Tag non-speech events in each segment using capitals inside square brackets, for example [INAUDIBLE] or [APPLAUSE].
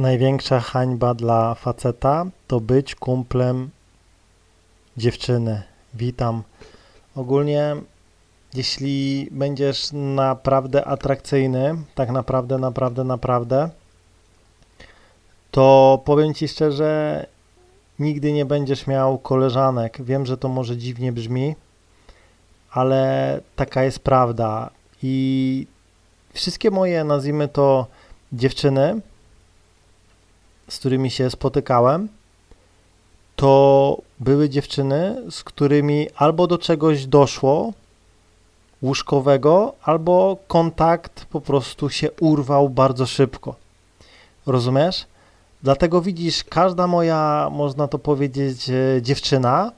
Największa hańba dla faceta to być kumplem dziewczyny. Witam. Ogólnie, jeśli będziesz naprawdę atrakcyjny, tak naprawdę, naprawdę, naprawdę, to powiem ci szczerze, nigdy nie będziesz miał koleżanek. Wiem, że to może dziwnie brzmi, ale taka jest prawda. I wszystkie moje, nazwijmy to, dziewczyny, z którymi się spotykałem, to były dziewczyny, z którymi albo do czegoś doszło łóżkowego, albo kontakt po prostu się urwał bardzo szybko. Rozumiesz? Dlatego widzisz, każda moja, można to powiedzieć, e, dziewczyna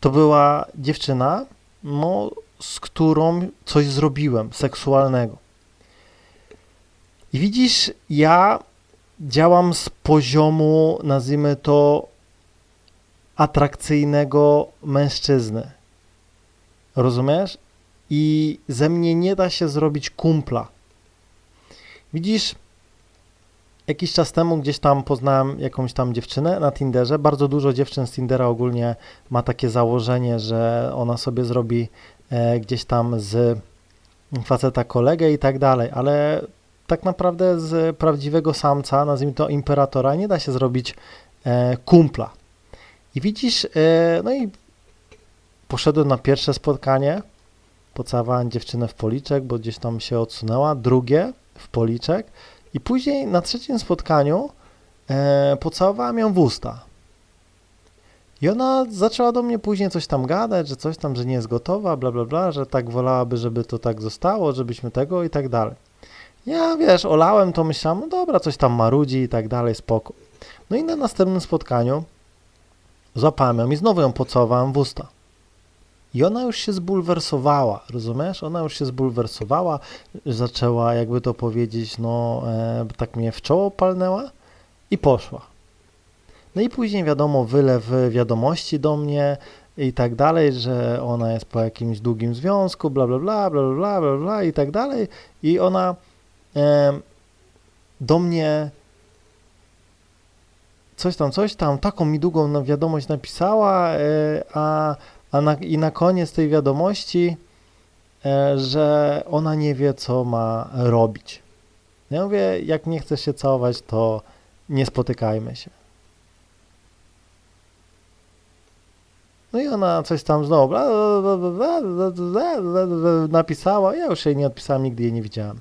to była dziewczyna, no, z którą coś zrobiłem seksualnego. I widzisz, ja działam z poziomu, nazwijmy to, atrakcyjnego mężczyzny. Rozumiesz? I ze mnie nie da się zrobić kumpla. Widzisz, jakiś czas temu gdzieś tam poznałem jakąś tam dziewczynę na Tinderze. Bardzo dużo dziewczyn z Tindera ogólnie ma takie założenie, że ona sobie zrobi e, gdzieś tam z faceta kolegę i tak dalej, ale tak naprawdę z prawdziwego samca, nazwijmy to imperatora, nie da się zrobić e, kumpla. I widzisz, e, no i poszedłem na pierwsze spotkanie, pocałowałem dziewczynę w policzek, bo gdzieś tam się odsunęła, drugie w policzek i później na trzecim spotkaniu e, pocałowałem ją w usta. I ona zaczęła do mnie później coś tam gadać, że coś tam, że nie jest gotowa, bla, bla, bla, że tak wolałaby, żeby to tak zostało, żebyśmy tego i tak dalej. Ja, wiesz, olałem to, myślałem, no dobra, coś tam marudzi i tak dalej, spoko. No i na następnym spotkaniu złapałem ją i znowu ją pocałowałem w usta. I ona już się zbulwersowała, rozumiesz? Ona już się zbulwersowała, zaczęła, jakby to powiedzieć, no, e, tak mnie w czoło palnęła i poszła. No i później wiadomo, wylew wiadomości do mnie i tak dalej, że ona jest po jakimś długim związku, bla, bla, bla, bla, bla, bla, bla i tak dalej. I ona do mnie coś tam, coś tam, taką mi długą wiadomość napisała, a, a na, i na koniec tej wiadomości, że ona nie wie, co ma robić. Ja mówię, jak nie chcesz się całować, to nie spotykajmy się. No i ona coś tam znowu bla, bla, bla, napisała, ja już jej nie odpisałem, nigdy jej nie widziałem.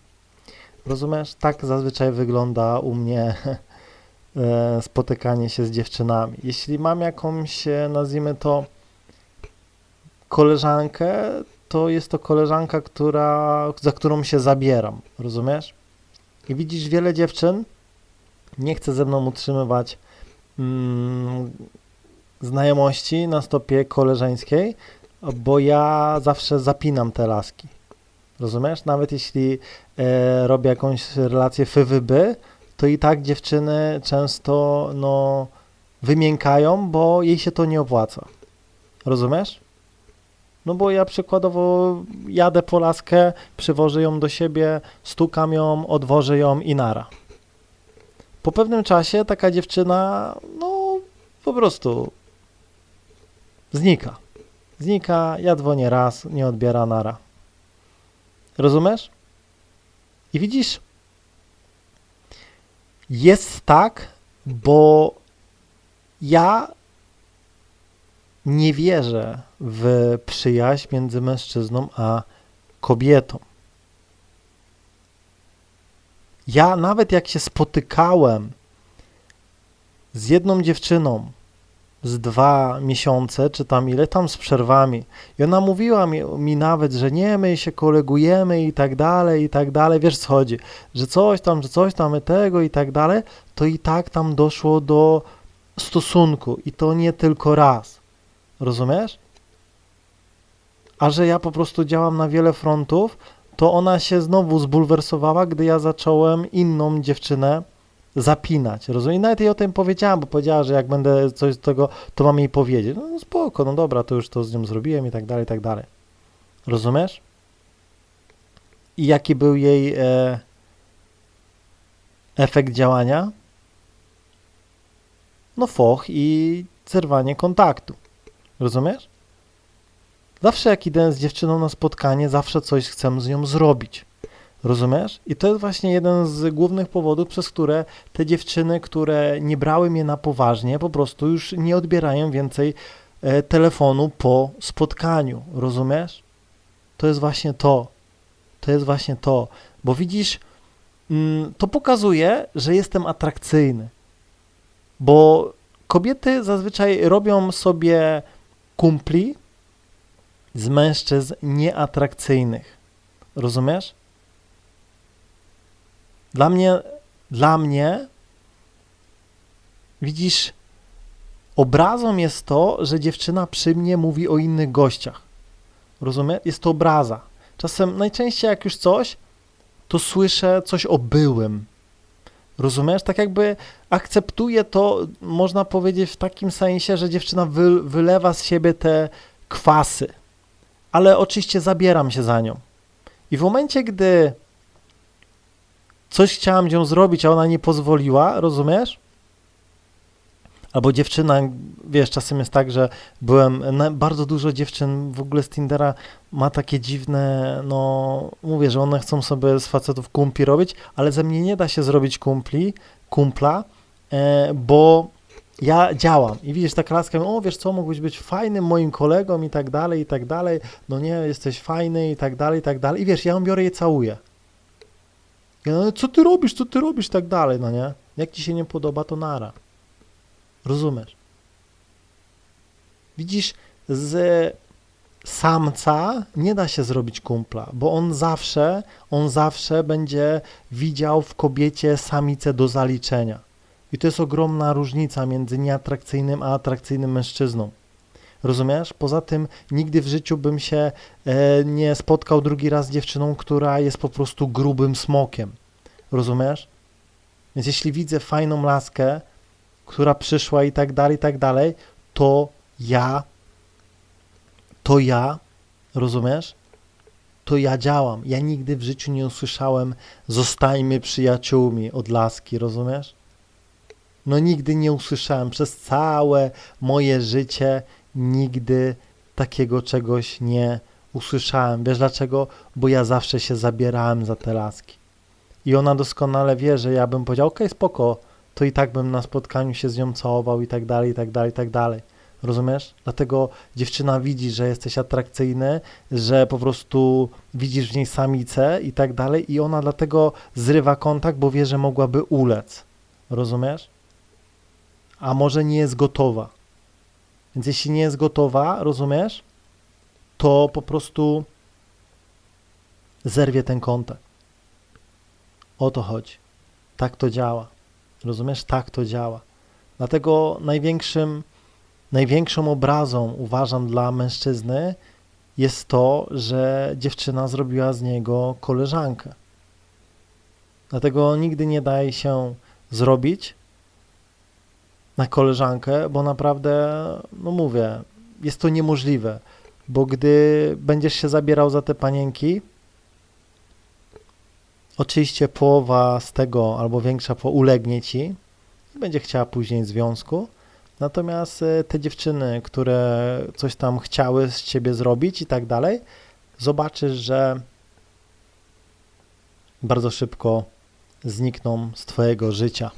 Rozumiesz? Tak zazwyczaj wygląda u mnie [LAUGHS] e, spotykanie się z dziewczynami. Jeśli mam jakąś, e, nazwijmy to, koleżankę, to jest to koleżanka, która, za którą się zabieram. Rozumiesz? I widzisz, wiele dziewczyn nie chce ze mną utrzymywać mm, znajomości na stopie koleżeńskiej, bo ja zawsze zapinam te laski. Rozumiesz? Nawet jeśli e, robię jakąś relację FWB, to i tak dziewczyny często no, wymiękają, bo jej się to nie opłaca. Rozumiesz? No bo ja przykładowo jadę po laskę, przywożę ją do siebie, stukam ją, odwożę ją i nara. Po pewnym czasie taka dziewczyna, no po prostu znika. Znika, ja dzwonię raz, nie odbiera nara. Rozumiesz? I widzisz, jest tak, bo ja nie wierzę w przyjaźń między mężczyzną a kobietą. Ja nawet jak się spotykałem z jedną dziewczyną z dwa miesiące, czy tam ile tam z przerwami, i ona mówiła mi, mi nawet, że nie, my się kolegujemy i tak dalej, i tak dalej, wiesz co chodzi, że coś tam, że coś tam tego i tak dalej, to i tak tam doszło do stosunku. I to nie tylko raz. Rozumiesz? A że ja po prostu działam na wiele frontów, to ona się znowu zbulwersowała, gdy ja zacząłem inną dziewczynę zapinać. Rozumiesz? I nawet jej o tym powiedziałam, bo powiedziała, że jak będę coś z tego, to mam jej powiedzieć. No spoko, no dobra, to już to z nią zrobiłem i tak dalej, i tak dalej. Rozumiesz? I jaki był jej e, efekt działania? No foch i zerwanie kontaktu. Rozumiesz? Zawsze jak idę z dziewczyną na spotkanie, zawsze coś chcę z nią zrobić. Rozumiesz? I to jest właśnie jeden z głównych powodów, przez które te dziewczyny, które nie brały mnie na poważnie, po prostu już nie odbierają więcej e, telefonu po spotkaniu. Rozumiesz? To jest właśnie to. To jest właśnie to. Bo widzisz, mm, to pokazuje, że jestem atrakcyjny. Bo kobiety zazwyczaj robią sobie kumpli z mężczyzn nieatrakcyjnych. Rozumiesz? Dla mnie, dla mnie, widzisz, obrazą jest to, że dziewczyna przy mnie mówi o innych gościach. Rozumiesz? Jest to obraza. Czasem, najczęściej jak już coś, to słyszę coś o byłym. Rozumiesz? Tak jakby akceptuję to, można powiedzieć, w takim sensie, że dziewczyna wy, wylewa z siebie te kwasy. Ale oczywiście zabieram się za nią. I w momencie, gdy coś chciałam nią zrobić, a ona nie pozwoliła, rozumiesz? Albo dziewczyna, wiesz, czasem jest tak, że byłem, bardzo dużo dziewczyn w ogóle z Tindera ma takie dziwne, no, mówię, że one chcą sobie z facetów kumpli robić, ale ze mnie nie da się zrobić kumpli, kumpla, e, bo ja działam i widzisz, taka laska, mówi, o wiesz co, mógłbyś być fajnym moim kolegą i tak dalej, i tak dalej, no nie, jesteś fajny i tak dalej, i tak dalej, i wiesz, ja ją biorę i całuję. No, co ty robisz, co ty robisz, tak dalej, no nie? Jak ci się nie podoba, to nara. Rozumiesz? Widzisz, z samca nie da się zrobić kumpla, bo on zawsze, on zawsze będzie widział w kobiecie samicę do zaliczenia. I to jest ogromna różnica między nieatrakcyjnym a atrakcyjnym mężczyzną. Rozumiesz? Poza tym nigdy w życiu bym się e, nie spotkał drugi raz z dziewczyną, która jest po prostu grubym smokiem. Rozumiesz? Więc jeśli widzę fajną laskę, która przyszła i tak dalej, i tak dalej, to ja, to ja, rozumiesz? To ja działam. Ja nigdy w życiu nie usłyszałem zostańmy przyjaciółmi od laski, rozumiesz? No nigdy nie usłyszałem przez całe moje życie nigdy takiego czegoś nie usłyszałem. Wiesz dlaczego? Bo ja zawsze się zabierałem za te laski. I ona doskonale wie, że ja bym powiedział, okej, spoko, to i tak bym na spotkaniu się z nią całował i tak dalej, i tak dalej, i tak dalej. Rozumiesz? Dlatego dziewczyna widzi, że jesteś atrakcyjny, że po prostu widzisz w niej samicę i tak dalej i ona dlatego zrywa kontakt, bo wie, że mogłaby ulec. Rozumiesz? A może nie jest gotowa. Więc jeśli nie jest gotowa, rozumiesz? To po prostu zerwie ten kontakt. O to chodzi. Tak to działa. Rozumiesz? Tak to działa. Dlatego największym, największą obrazą uważam dla mężczyzny jest to, że dziewczyna zrobiła z niego koleżankę. Dlatego nigdy nie daj się zrobić na koleżankę, bo naprawdę, no mówię, jest to niemożliwe, bo gdy będziesz się zabierał za te panienki, Oczywiście połowa z tego, albo większa po ulegnie ci i będzie chciała później związku. Natomiast e, te dziewczyny, które coś tam chciały z ciebie zrobić i tak dalej, zobaczysz, że bardzo szybko znikną z twojego życia.